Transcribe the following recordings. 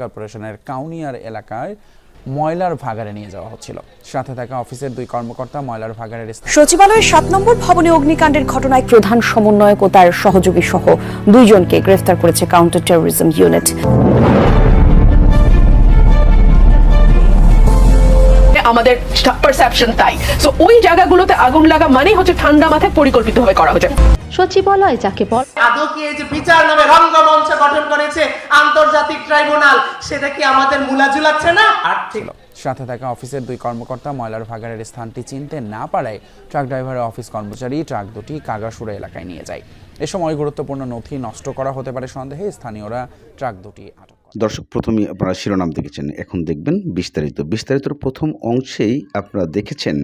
কর্পোরেশনের কাউনিয়ার এলাকায় ময়লার ভাগারে নিয়ে যাওয়া হচ্ছিল। সাথে থাকা অফিসের দুই কর্মকর্তা ময়লার ভাগারের সচিবালয়ের সাত নম্বর ভবনে অগ্নিকাণ্ডের ঘটনায় প্রধান সমন্বয়ক ও তার সহযোগী সহ দুইজনকে গ্রেফতার করেছে কাউন্টার টেরোরিজম ইউনিট। আমাদের পারসেপশন তাই। সো ওই জায়গাগুলোতে আগুন লাগা মানেই হচ্ছে ঠান্ডা মাথায় পরিকল্পিতভাবে করা হচ্ছে। সচিবালয় যাকে বল আদৌ কি এই যে বিচার নামে রঙ্গমঞ্চ গঠন করেছে আন্তর্জাতিক ট্রাইব্যুনাল সেটা কি আমাদের মুলা ঝুলাচ্ছে না? আর্থিক সাথে থাকা অফিসের দুই কর্মকর্তা ময়লার ভাগাড়ের স্থানটি চিনতে না পারায় ট্রাক ড্রাইভারের অফিস কর্মচারী ট্রাক দুটি কাগাসুরা এলাকায় নিয়ে যায়। এ সময় গুরুত্বপূর্ণ নথি নষ্ট করা হতে পারে সন্দেহে স্থানীয়রা ট্রাক দুটি আটক দর্শক প্রথমেই আপনারা শিরোনাম দেখেছেন, এখন দেখবেন বিস্তারিত। বিস্তারিতর প্রথম অংশেই আপনারা দেখেছেন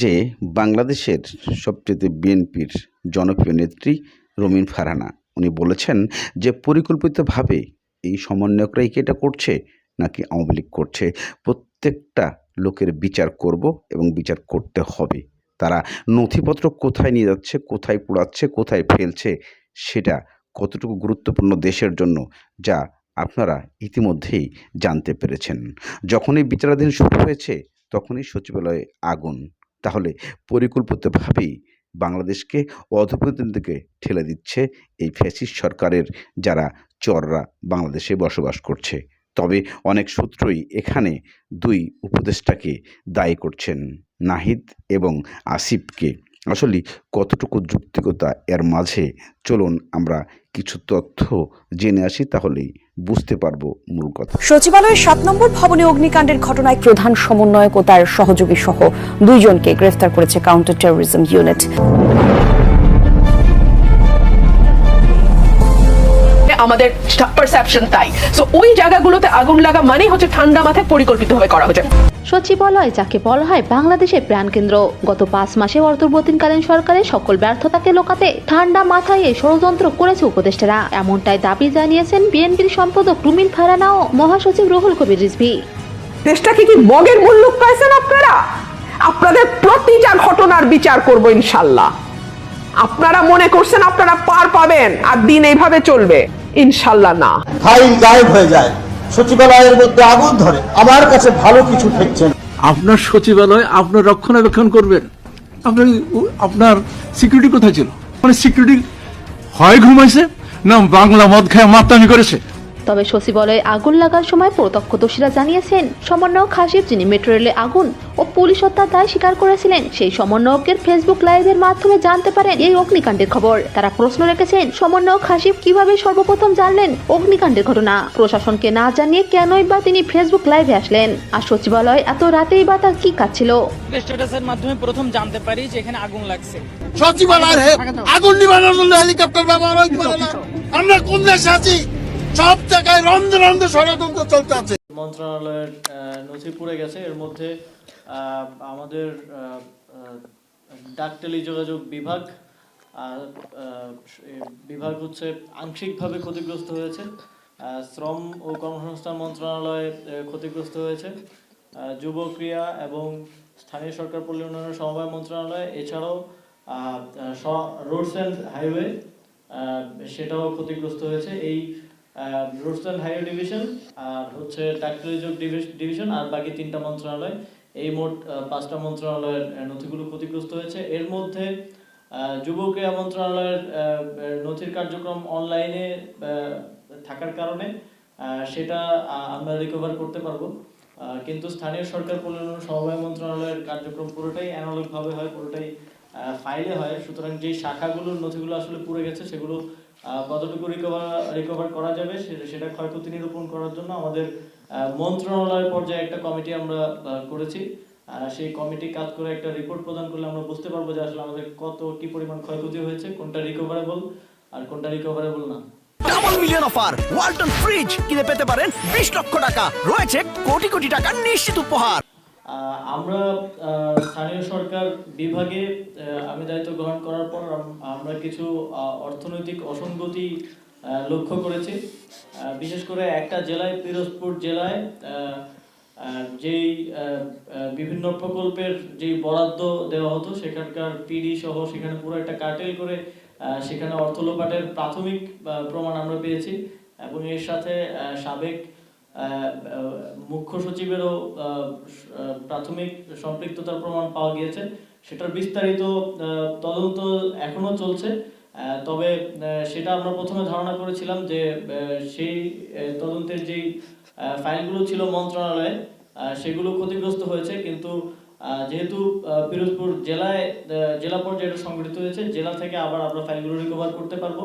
যে বাংলাদেশের সবচেয়ে বিএনপির জনপ্রিয় নেত্রী রমিন ফারহানা, উনি বলেছেন যে পরিকল্পিতভাবে এই সমন্বয়করাই কি এটা করছে নাকি আওয়ামী লীগ করছে? প্রত্যেকটা লোকের বিচার করব এবং বিচার করতে হবে। তারা নথিপত্র কোথায় নিয়ে যাচ্ছে, কোথায় পোড়াচ্ছে, কোথায় ফেলছে, সেটা কতটুকু গুরুত্বপূর্ণ দেশের জন্য, যা আপনারা ইতিমধ্যেই জানতে পেরেছেন। যখনই বিচারাধীন শুরু হয়েছে, তখনই সচিবালয়ে আগুন। তাহলে পরিকল্পিতভাবেই বাংলাদেশকে অধপতনের দিকে ঠেলে দিচ্ছে এই ফ্যাসিস্ট সরকারের যারা চররা বাংলাদেশে বসবাস করছে। তবে অনেক সূত্রই এখানে দুই উপদেষ্টাকে দায়ী করছেন, নাহিদ এবং আসিফকে। আসলে কতটুকু যুক্তিকতা এর মাঝে? চলুন আমরা কিছু তথ্য জেনে আসি, তাহলেই বুঝতে পারব মূল কথা। সচিবালয়ের সাত নম্বর ভবনে অগ্নিকাণ্ডের ঘটনায় প্রধান সমন্বয়ক ও তার সহযোগী সহ দুইজনকে গ্রেফতার করেছে কাউন্টার টেরোরিজম ইউনিট আমাদের পারসেপশন তাই। সো ওই জায়গাগুলোতে আগুন লাগা মানেই হচ্ছে ঠান্ডা মাথায় পরিকল্পিতভাবে করা হচ্ছে। সচিবালয় যাকে বলা হয় বাংলাদেশের প্রাণকেন্দ্র গত পাঁচ মাসে অন্তর্বর্তীকালীন সরকারের সকল ব্যর্থতাকে লোকাতে ঠান্ডা মাথায় এই ষড়যন্ত্র করেছে উপদেষ্টারা। এমনটাই দাবি জানিয়েছেন বিএনপির সম্পাদক রুমিন ফারানা ও মহাসচিব রুহুল কবির রিজভি। দেশটাকে কি মগের মূল্য পাইছেন আপনারা? আপনাদের প্রতিটা ঘটনার বিচার করব ইনশাল্লাহ। আপনারা মনে করছেন আপনারা পার পাবেন আর দিন এইভাবে চলবে। ইনশাল্লাহ না। ফাইল গায়েব হয়ে যায়। সচিবালয়ের মধ্যে আগুন ধরে। আমার কাছে ভালো কিছু ঠেকছে না। আপনার সচিবালয় আপনার রক্ষণাবেক্ষণ করবেন আপনার আপনার সিকিউরিটি কোথায় ছিল? মানে সিকিউরিটি হয় ঘুমাইছে না বাংলা মদ খায় মাতামি করেছে? তবে সচিবালয়ে আগুন লাগার সময় প্রত্যক্ষদর্শীরা জানিয়েছেন সমন্বয়ক হাসিব যিনি মেট্রো রেলে আগুন ও পুলিশ হত্যার দায় স্বীকার করেছিলেন সেই সমন্বয়কের ফেসবুক লাইভের মাধ্যমে জানতে পারেন এই অগ্নিকাণ্ডের খবর। তারা প্রশ্ন রেখেছেন সমন্বয়ক হাসিব কীভাবে সর্বপ্রথম জানলেন অগ্নিকাণ্ডের ঘটনা? প্রশাসনকে না জানিয়ে কেনই বা তিনি ফেসবুক লাইভে আসলেন? আর সচিবালয় এত রাতেই বা তার কি কাজ ছিল স্ট্যাটাসের মাধ্যমে প্রথম জানতে পারি যে এখানে আগুন লাগছে। সচিবালয়ের আগুন জন্য হেলিকপ্টার ব্যবহার হইতে পারে না আমরা কোন দেশে আছি? সব জায়গায় রন্ধে রন্ধে ষড়যন্ত্র চলতে আছে। মন্ত্রণালয়ের নথি পুড়ে গেছে। এর মধ্যে আমাদের ডাক বিভাগ বিভাগ হচ্ছে আংশিকভাবে ক্ষতিগ্রস্ত হয়েছে। শ্রম ও কর্মসংস্থান মন্ত্রণালয় ক্ষতিগ্রস্ত হয়েছে। যুব ক্রিয়া এবং স্থানীয় সরকার পল্লী উন্নয়ন সমবায় মন্ত্রণালয়, এছাড়াও রোডস অ্যান্ড হাইওয়ে সেটাও ক্ষতিগ্রস্ত হয়েছে। এই অ্যান্ড হাইওয়ে ডিভিশন আর হচ্ছে ডাক্তারি যোগ ডিভিশন আর বাকি তিনটা মন্ত্রণালয়। এই মোট পাঁচটা মন্ত্রণালয়ের নথিগুলো ক্ষতিগ্রস্ত হয়েছে। এর মধ্যে যুব ক্রীড়া মন্ত্রণালয়ের নথির কার্যক্রম অনলাইনে থাকার কারণে সেটা আমরা রিকভার করতে পারব। কিন্তু স্থানীয় সরকার পরিচালনা সমবায় মন্ত্রণালয়ের কার্যক্রম পুরোটাই অ্যানালগ ভাবে হয়, পুরোটাই ফাইলে হয়। সুতরাং যে শাখাগুলোর নথিগুলো আসলে পুড়ে গেছে, সেগুলো কতটুকু রিকভার রিকভার করা যাবে সেটা ক্ষয়ক্ষতি নিরূপণ করার জন্য আমাদের মন্ত্রণালয় পর্যায়ে একটা কমিটি আমরা করেছি। সেই কমিটি কাজ করে একটা রিপোর্ট প্রদান করলে আমরা বুঝতে পারব যে আসলে আমাদের কত, কি পরিমাণ ক্ষয়ক্ষতি হয়েছে, কোনটা রিকভারেবল আর কোনটা রিকভারেবল না। Double million offer Walton fridge কিনে পেতে পারেন বিশ লক্ষ টাকা। রয়েছে কোটি কোটি টাকার নিশ্চিত উপহার। আমরা স্থানীয় সরকার বিভাগে আমি দায়িত্ব গ্রহণ করার পর আমরা কিছু অর্থনৈতিক অসঙ্গতি লক্ষ্য করেছি। বিশেষ করে একটা জেলায়, পিরোজপুর জেলায় যেই বিভিন্ন প্রকল্পের যেই বরাদ্দ দেওয়া হতো, সেখানকার পিডি সহ সেখানে পুরো একটা কার্টেল করে সেখানে অর্থ লোপাটের প্রাথমিক প্রমাণ আমরা পেয়েছি। এবং এর সাথে সাবেক মুখ্য সচিবেরও প্রাথমিক সম্পৃক্ততার প্রমাণ পাওয়া গিয়েছে। সেটার বিস্তারিত তদন্ত এখনও চলছে। তবে সেটা আমরা প্রথমে ধারণা করেছিলাম যে সেই তদন্তের যেই ফাইলগুলো ছিল মন্ত্রণালয়ে সেগুলো ক্ষতিগ্রস্ত হয়েছে। কিন্তু যেহেতু পিরোজপুর জেলায় জেলা পর্যায়ে সংগঠিত হয়েছে, জেলা থেকে আবার আমরা ফাইলগুলো রিকভার করতে পারব।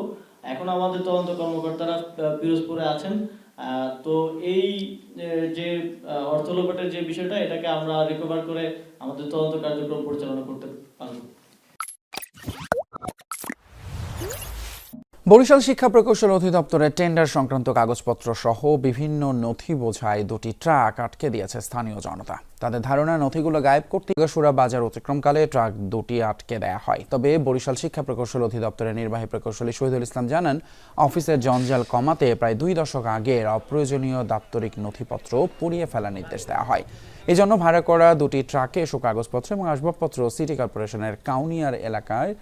এখন আমাদের তদন্ত কর্মকর্তারা পিরোজপুরে আছেন। তো এই যে অর্থ লোপাটের যে বিষয়টা, এটাকে আমরা রিকভার করে আমাদের তদন্ত কার্যক্রম পরিচালনা করতে পারব। বরিশাল শিক্ষা প্রকৌশল অধিদপ্তরের টেন্ডার সংক্রান্ত কাগজপত্র সহ বিভিন্ন নথি বোঝায় দুটি ট্রাক আটকে দিয়েছে স্থানীয় জনতা। তাদের ধারণা, নথিগুলো গায়েব করতে সুরা বাজার অতিক্রমকালে ট্রাক দুটি আটকে দেয়া হয়। তবে বরিশাল শিক্ষা প্রকৌশল অধিদপ্তরের নির্বাহী প্রকৌশলী শহীদুল ইসলাম জানান, অফিসের জঞ্জাল কমাতে প্রায় দুই দশক আগের অপ্রয়োজনীয় দাপ্তরিক নথিপত্র পুড়িয়ে ফেলার নির্দেশ দেওয়া হয়। এজন্য ভাড়া করা দুটি ট্রাকে এসব কাগজপত্র এবং আসবাবপত্র সিটি কর্পোরেশনের কাউনিয়ার এলাকায়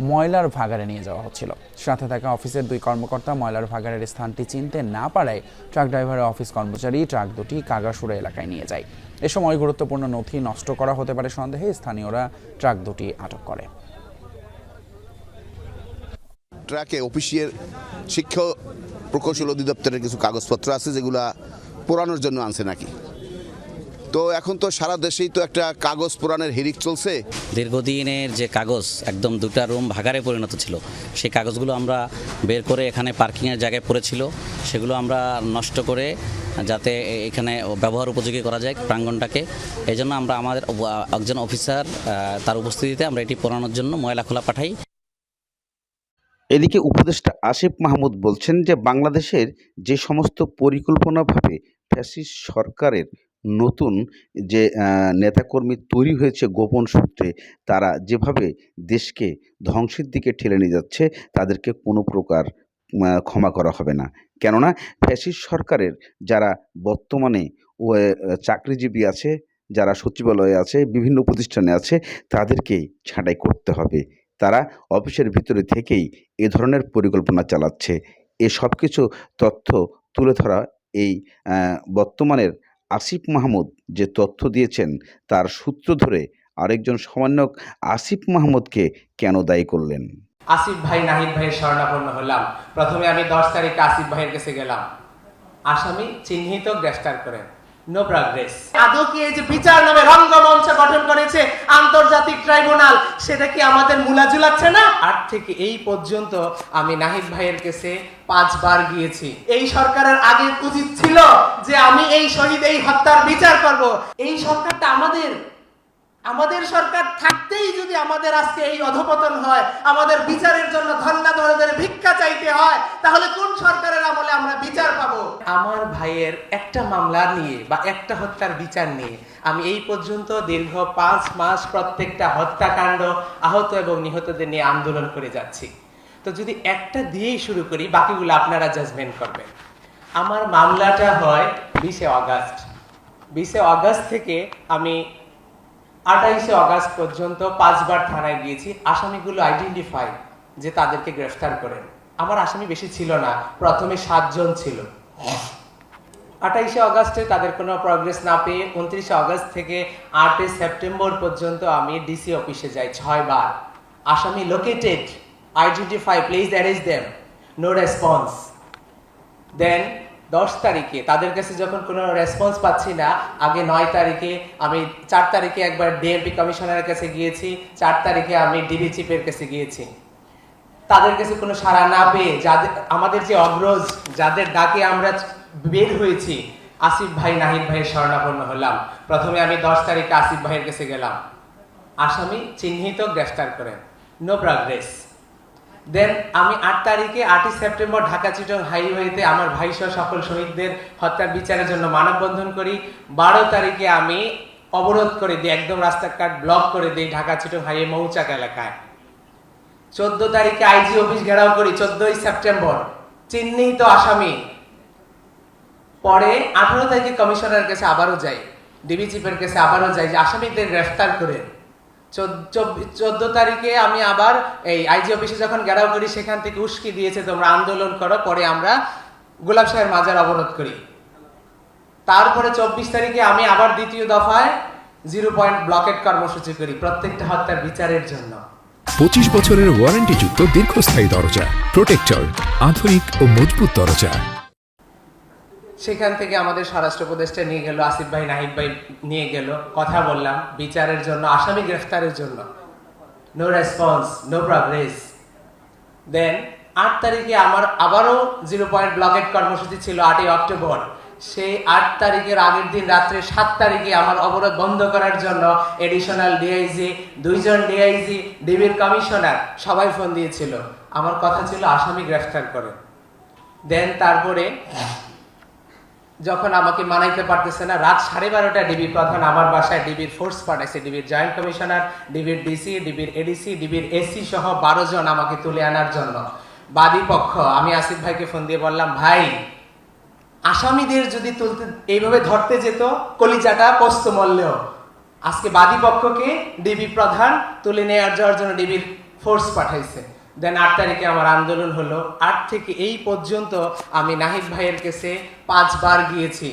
ময়লার ভাগারে নিয়ে যাওয়া হচ্ছিল। সাথে থাকা অফিসের দুই কর্মকর্তা ময়লার ভাগারের স্থানটি চিনতে না পারায় ট্রাক ড্রাইভারের অফিস কর্মচারী ট্রাক দুটি কাগাসুরা এলাকায় নিয়ে যায়। এ সময় গুরুত্বপূর্ণ নথি নষ্ট করা হতে পারে সন্দেহে স্থানীয়রা ট্রাক দুটি আটক করে। ট্রাকে অফিসিয়াল শিক্ষা প্রকৌশল অধিদপ্তরের কিছু কাগজপত্র আছে যেগুলা পোড়ানোর জন্য আনছে নাকি? তো এখন তো সারা দেশেই তো একটা কাগজ পুরাণের হিরিক চলছে। দীর্ঘদিনের যে কাগজ একদম দুটা রুম ভাগারে পরিণত ছিল সেই কাগজগুলো আমরা বের করে এখানে পার্কিংয়ের জায়গায় পড়েছিল। সেগুলো আমরা নষ্ট করে যাতে এখানে ব্যবহার উপযোগী করা যায় প্রাঙ্গণটাকে এই জন্য আমরা আমাদের একজন অফিসার তার উপস্থিতিতে আমরা এটি পড়ানোর জন্য ময়লা খোলা পাঠাই। এদিকে উপদেষ্টা আসিফ মাহমুদ বলছেন যে বাংলাদেশের যে সমস্ত পরিকল্পনাভাবে ফ্যাসিস্ট সরকারের নতুন যে নেতাকর্মী তৈরি হয়েছে গোপন সূত্রে, তারা যেভাবে দেশকে ধ্বংসের দিকে ঠেলে নিয়ে যাচ্ছে, তাদেরকে কোনো প্রকার ক্ষমা করা হবে না। কেননা, ফ্যাসিস্ট সরকারের যারা বর্তমানে চাকরিজীবী আছে, যারা সচিবালয়ে আছে, বিভিন্ন প্রতিষ্ঠানে আছে তাদেরকেই ছাঁটাই করতে হবে। তারা অফিসের ভিতরে থেকেই এ ধরনের পরিকল্পনা চালাচ্ছে। এ সব কিছু তথ্য তুলে ধরা এই বর্তমানের আসিফ মাহমুদ যে তথ্য দিয়েছেন তার সূত্র ধরে আরেকজন সমন্বয়ক আসিফ মাহমুদকে কেন দায়ী করলেন? আসিফ ভাই, নাহিদ ভাইয়ের শরণাপন্ন হলাম। প্রথমে আমি দশ তারিখে আসিফ ভাইয়ের কাছে গেলাম। আসামি চিহ্নিত গ্রেফতার করেন। নো প্রগ্রেস যে বিচার নামে রঙ্গমঞ্চ গঠন করেছে আন্তর্জাতিক ট্রাইব্যুনাল সেটা কি আমাদের মুলা না? আট থেকে এই পর্যন্ত আমি নাহিদ ভাইয়ের কাছে পাঁচবার গিয়েছি। এই সরকারের আগে উচিত ছিল যে আমি এই শহীদ এই হত্যার বিচার করব। এই সরকারটা আমাদের। আমাদের সরকার থাকতেই যদি আমাদের আজকে এই অধপতন হয় আমাদের বিচারের জন্য ধন্না ধরে ভিক্ষা চাইতে হয় তাহলে কোন সরকারের আমরা বিচার পাবো। আমার ভাইয়ের একটা মামলা নিয়ে বা একটা হত্যার বিচার নিয়ে আমি এই পর্যন্ত দীর্ঘ পাঁচ মাস প্রত্যেকটা হত্যাকাণ্ড আহত এবং নিহতদের নিয়ে আন্দোলন করে যাচ্ছি। তো যদি একটা দিয়েই শুরু করি, বাকিগুলো আপনারা জাজমেন্ট করবেন। আমার মামলাটা হয় বিশে অগাস্ট। বিশে অগাস্ট থেকে আমি আঠাইশে অগাস্ট পর্যন্ত পাঁচবার থানায় গিয়েছি। আসামিগুলো আইডেন্টিফাই যে তাদেরকে গ্রেফতার করেন। আমার আসামি বেশি ছিল না, প্রথমে সাতজন ছিল। আঠাইশে অগাস্টে তাদের কোনো প্রগ্রেস না পেয়ে উনত্রিশে অগাস্ট থেকে আটই সেপ্টেম্বর পর্যন্ত আমি ডিসি অফিসে যাই ছয় বার। আসামি located identify please arrange them no response then দশ তারিখে তাদের কাছে যখন কোনো রেসপন্স পাচ্ছি না, আগে নয় তারিখে আমি চার তারিখে একবার ডিএমপি কমিশনারের কাছে গিয়েছি, চার তারিখে আমি ডিবি চিফের কাছে গিয়েছি। তাদের কাছে কোনো সাড়া না পেয়ে যাদের, আমাদের যে অগ্রজ, যাদের ডাকে আমরা বের হয়েছি, আসিফ ভাই, নাহিদ ভাইয়ের শরণাপন্ন হলাম। প্রথমে আমি দশ তারিখে আসিফ ভাইয়ের কাছে গেলাম। আসামি চিহ্নিত, গ্রেফতার করেন নো প্রগ্রেস দেন আমি আট তারিখে, আটই সেপ্টেম্বর ঢাকা চিটং হাইওয়েতে আমার ভাই সহ সকল শহীদদের হত্যার বিচারের জন্য মানববন্ধন করি। বারো তারিখে আমি অবরোধ করে দিই, একদম রাস্তাঘাট ব্লক করে দিই ঢাকা চিটং হাইওয়ে মৌচাক এলাকায়। চোদ্দ তারিখে আইজি অফিস ঘেরাও করি, চোদ্দই সেপ্টেম্বর। চিহ্নিত আসামি। পরে আঠারো তারিখে কমিশনারের কাছে আবারও যাই, ডিবি চিফের কাছে আবারও যাই যে আসামিদের গ্রেফতার করে। চোদ্দ তারিখে আমি আবার এই আইজি অফিসে যখন ঘেরাও করি, সেখান থেকে উস্কি দিয়েছে, তোমরা আন্দোলন করো, পরে আমরা গোলাপ সাহের মাজার অবরোধ করি। তারপরে চব্বিশ তারিখে আমি আবার দ্বিতীয় দফায় জিরো পয়েন্ট ব্লকেট কর্মসূচি করি, প্রত্যেকটা হত্যার বিচারের জন্য। পঁচিশ বছরের ওয়ারেন্টিযুক্ত দীর্ঘস্থায়ী দরজা, প্রোটেক্টর, আধুনিক ও মজবুত দরজা। সেখান থেকে আমাদের স্বরাষ্ট্র উপদেষ্টা নিয়ে গেল, আসিফ ভাই, নাহিদ ভাই নিয়ে গেল। কথা বললাম, বিচারের জন্য, আসামি গ্রেফতারের জন্য। No response no progress then আট তারিখে আমার আবারও জিরো পয়েন্ট ব্লকেট কর্মসূচি ছিল, আটই অক্টোবর। সেই আট তারিখের আগের দিন রাত্রে সাত তারিখে আমার অবরোধ বন্ধ করার জন্য এডিশনাল ডিআইজি দুইজন ডিআইজি ডিবির কমিশনার সবাই ফোন দিয়েছিল। আমার কথা ছিল, আসামি গ্রেফতার করে। দেন তারপরে যখন আমাকে মানাইতে পারতেছে না, রাত সাড়ে বারোটা ডিবি প্রধান আমার বাসায় ডিবির ফোর্স পাঠাইছে ডিবির জয়েন্ট কমিশনার ডিবির ডিসি ডিবির এডিসি ডিবির এসি সহ বারো জন আমাকে তুলে আনার জন্য। বাদী পক্ষ, আমি আসিফ ভাইকে ফোন দিয়ে বললাম, ভাই আসামিদের যদি তুলতে এইভাবে ধরতে যেত, কলিজাটা পোস্ত মরলেও। আজকে বাদী পক্ষকে ডিবি প্রধান তুলে নেওয়ার যাওয়ার জন্য ডিবির ফোর্স পাঠাইছে। দেন আট তারিখে আমার আন্দোলন হলো। আট থেকে এই পর্যন্ত আমি নাহিদ ভাইয়ের কাছে পাঁচবার গিয়েছি।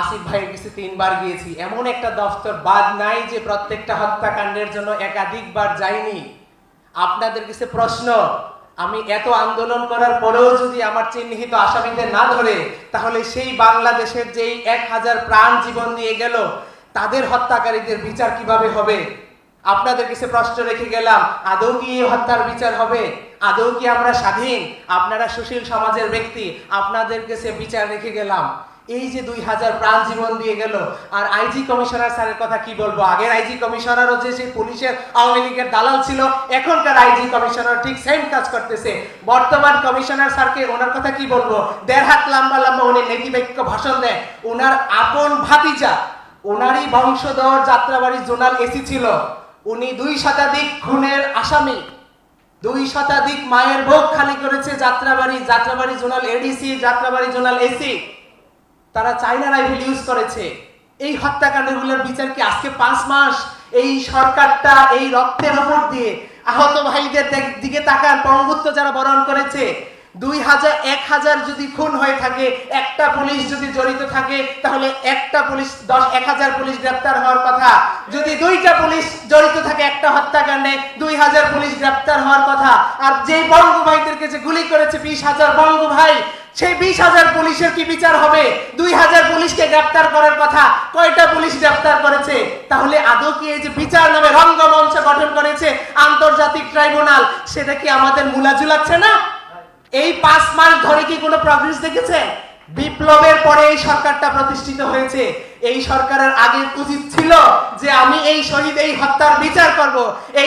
আসিফ ভাইয়ের কাছে তিনবার গিয়েছি। এমন একটা দফতর, বাদ নাই যে প্রত্যেকটা হত্যাকাণ্ডের জন্য একাধিকবার যাইনি। আপনাদের কাছে প্রশ্ন আমি এত আন্দোলন করার পরেও যদি আমার চিহ্নিত আসামিদের না ধরে, তাহলে সেই বাংলাদেশের যেই এক হাজার প্রাণ জীবন দিয়ে গেল, তাদের হত্যাকারীদের বিচার কীভাবে হবে? আপনাদের কাছে প্রশ্ন রেখে গেলাম, আদৌ কি এই হত্যার বিচার হবে? আদৌ কি আমরা স্বাধীন? আপনারা সুশীল সমাজের ব্যক্তি, আপনাদের কাছে বিচার রেখে গেলাম। এই যে দুই হাজার প্রাণ জীবন দিয়ে গেল, আর আইজি কমিশনার স্যারের কথা কি বলব? আগের আইজি কমিশনারও যে সেই পুলিশের আওয়ামী লীগের দালাল ছিল, এখনকার আইজি কমিশনার ঠিক সেম কাজ করতেছে। বর্তমান কমিশনার স্যারকে ওনার কথা কি বলব? দেড় হাত লম্বা লম্বা উনি নীতি বাক্য ভাষণ দেয় ওনার আপন ভাতিজা ওনারই বংশধর যাত্রাবাড়ি জোনাল এসি ছিল। উনি দুই শতাধিক খুনের আসামি, দুই শতাধিক মায়ের ভোগ খালি করেছে Jatrabari Jatrabari zonal ADC Jatrabari zonal AC তারা চাইনা রাইফেল ইউজ করেছে। এই হত্যাকাণ্ডগুলোর বিচার কি আজকে পাঁচ মাস? এই সরকারটা এই রক্তের ওপর দিয়ে আহত ভাইদের দিকে তাকান পঙ্গুত্ব যারা বরণ করেছে, দুই হাজার, এক হাজার যদি খুন হয়ে থাকে, একটা পুলিশ যদি জড়িত থাকে, তাহলে একটা পুলিশ, দশ, এক হাজার পুলিশ গ্রেপ্তার হওয়ার কথা। যদি দুইটা পুলিশ জড়িত থাকে একটা হত্যাকাণ্ডে, দুই হাজার পুলিশ গ্রেপ্তার হওয়ার কথা। আর যেই বঙ্গ ভাইদেরকে যে গুলি করেছে, বিশ হাজার বঙ্গ ভাই সেই বিশ হাজার পুলিশের কি বিচার হবে? দুই হাজার পুলিশকে গ্রেপ্তার করার কথা কয়টা পুলিশ গ্রেপ্তার করেছে? তাহলে আদৌ কি এই যে বিচার নামে রঙ্গমঞ্চ গঠন করেছে আন্তর্জাতিক ট্রাইব্যুনাল, সেটা কি আমাদের মুলা ঝুলাচ্ছে না? এই পাঁচ মাস ধরে কি কোনো প্রগ্রেস দেখেছে? বিপ্লবের পরে এই সরকারটা প্রতিষ্ঠিত হয়েছে। এই সরকারের আগে উচিত ছিল যে আমি এই শহীদ, এই হত্যার বিচার করব। এই